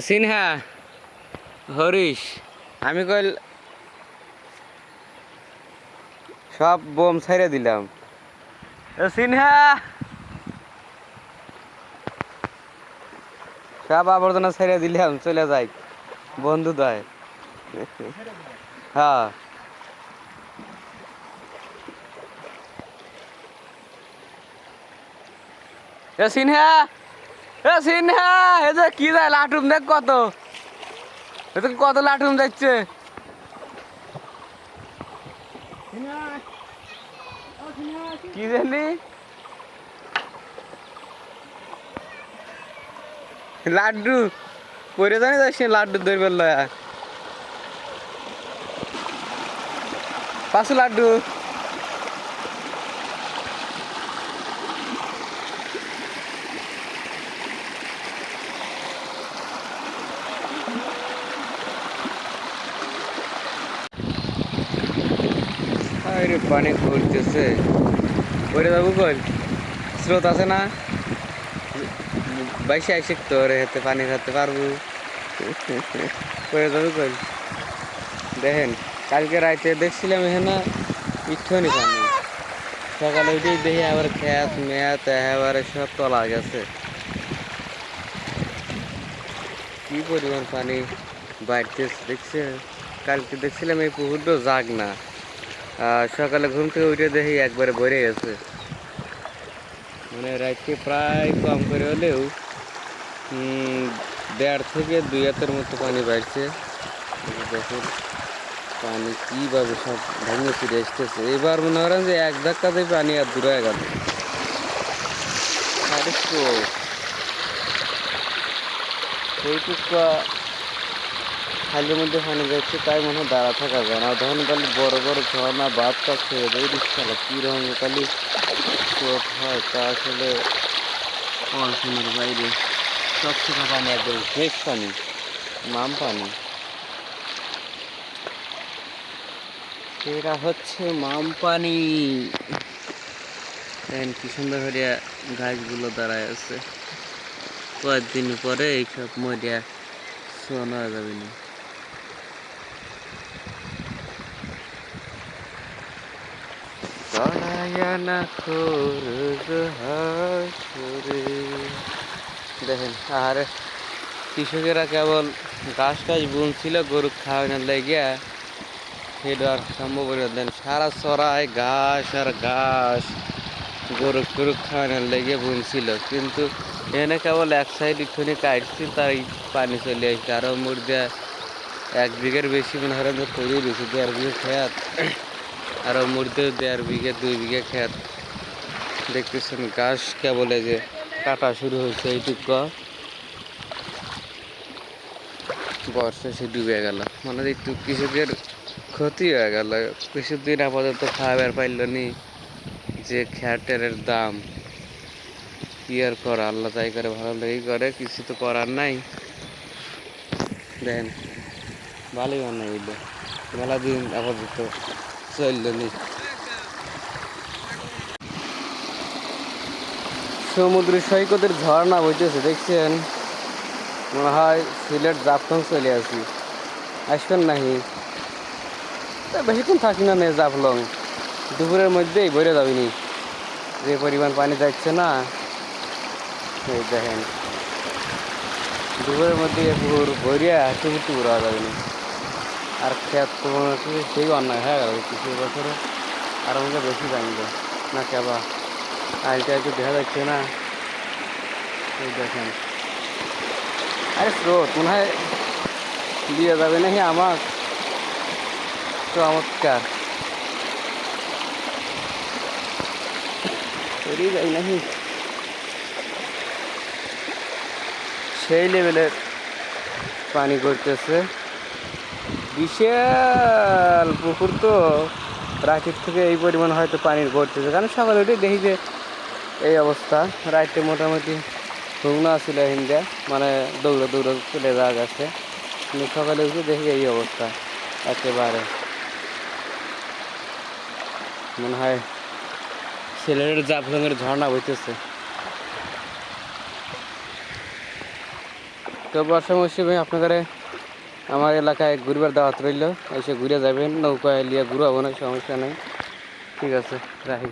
সিনহা, হরিশ, আমি কইল, সব বোম ছেড়ে দিলাম। সিনহা! সব আবর্জনা ছেড়ে দিলাম, চলে যাই, বন্ধু দয়। হ্যাঁ। সিনহা! এ সিনহা এ যে কি যায় লাটুম দেখ কত। এ তো কত লাটুম যাচ্ছে কি? জানি? লাড্ডু পরে জানি যাচ্ছি লাড্ডু ধরবে লয়া। পাঁচশো লাড্ডু। আরে পানি পড়তেছে পরে যাব কই? স্রোত আছে না? বাইশে আইসে তোরে হাতে পানি খাতে পারব। পরে যাব কই? দেখেন, কালকে রাইতে দেখছিলাম এখানে ইট্টনি পানি। সকালে উঠেই দেখি আবার খেত মেয়াত এবারে সব তলা গেছে। কি পরিমাণ পানি বাড়তেছে দেখছে কালকে দেখছিলাম এই পুকুরটা জাগ না। সকালে ঘুম থেকে উঠে দেখি একবারে ভরে গেছে। মানে রাত্রে প্রায় কম করে হলেও দেড় থেকে দুই হাতের মতো পানি বাড়ছে। দেখুন, পানি কীভাবে সব ভেঙে ফিরে এসতেছে এবার মনে করেন যে এক ধাক্কাতেই পানি আর দূরে গেল। আরে তো সেইটুকু খালের মধ্যে পানি যাচ্ছে, তাই মনে হয় দাঁড়া থাকা যায় না। তখন খালি বড় বড় ঝর্ণা বাদ কাজ হয়ে যায় রিক্সালা কীরকম খালি স্রোত হয়, তা আসলে পড়াশোনার বাইরে সব থেকে পানি একদম ফ্রেশ পানি, মাম পানি। এটা হচ্ছে মাম পানি। কি সুন্দর হরিয়া গাছগুলো দাঁড়ায় আছে। কয়েকদিন পরে এইসব মরিয়া শোনা যাবে না। না দেখেন, আর কৃষকেরা কেবল গাছ টাস বুনছিল, গরু খাওয়ানোর লাগিয়া সেটা আর সম্ভব করে দেন সারা চড়াই ঘাস আর ঘাস গরু গরু খাওয়ানোর লেগে বুনছিল। কিন্তু এনে কেবল এক সাইড একটুখানি কাটছি, তাই পানি চলে আসছে। আরও মুরগা এক বিঘের বেশি মনে হয় যে তৈরি রয়েছে। দেড় বিঘে আরও মুরগি দেড় বিঘে, দুই বিঘে খেয়াত দেখতেছেন ঘাস কেবল যে কাটা শুরু হয়েছে এইটুকু বর্ষা সে ডুবে গেল। মানে একটু কৃষকের ক্ষতি হয়ে গেল। কিছুদিন আপাতত খাবার পাইল নি যে খ্যাটের দাম। কি আর করা, আল্লাহ তাই করে ভালো লেগেই করে, কিছু তো করার নাই। দেন ভালোই বানাই মেলা দিন আপাতত চলল নি সমুদ্র সৈকতের ঝর্ণা বইতেছে, দেখছেন? মনে হয় সিলেট জাফলং চলে আসি। আসবেন নাহি বেশিক্ষণ থাকি না নে জাফলং। দুপুরের মধ্যেই ভরে যাবিনি। যে পরিমাণ পানি যাচ্ছে না, এই দেখেন। দুপুরের মধ্যে পুকুর ভরিয়া টুকুর টুকুর হওয়া যাবে না। আর খেত তো মনে সেই অন্যায় হয়ে গেল কিছু বছরে। আর আমাকে বেশি জানবে না কেবা আইটা একটু দেখা যাচ্ছে না। দেখেন। আরে স্রোত, মনে হয় দিয়ে যাবে নাকি আমার? চমৎকার। বেরিয়ে যাই নাকি? সেই লেভেলের পানি করতেছে। বিশাল পুকুর তো। রাতের থেকে এই পরিমাণ হয়তো পানির করতেছে কারণ সকালে উঠে দেখি যে এই অবস্থা। রাইতে মোটামুটি ঘুমনা ছিল হিন্দা মানে দৌড়ো দৌড়ো চলে যাওয়া গেছে। কিন্তু সকালে উঠে দেখি এই অবস্থা, একেবারে। মনে হয় ছেলের জাফলঙের ঝর্ণা বইতেছে। তো বর্ষা মৌসুমে আপনাদের আমার এলাকায় ঘুরবার দাওয়াত রইল। এসে ঘুরে যাবেন নৌকায় লিয়ে ঘুরাবো না সমস্যা নেই। ঠিক আছে, রাখি।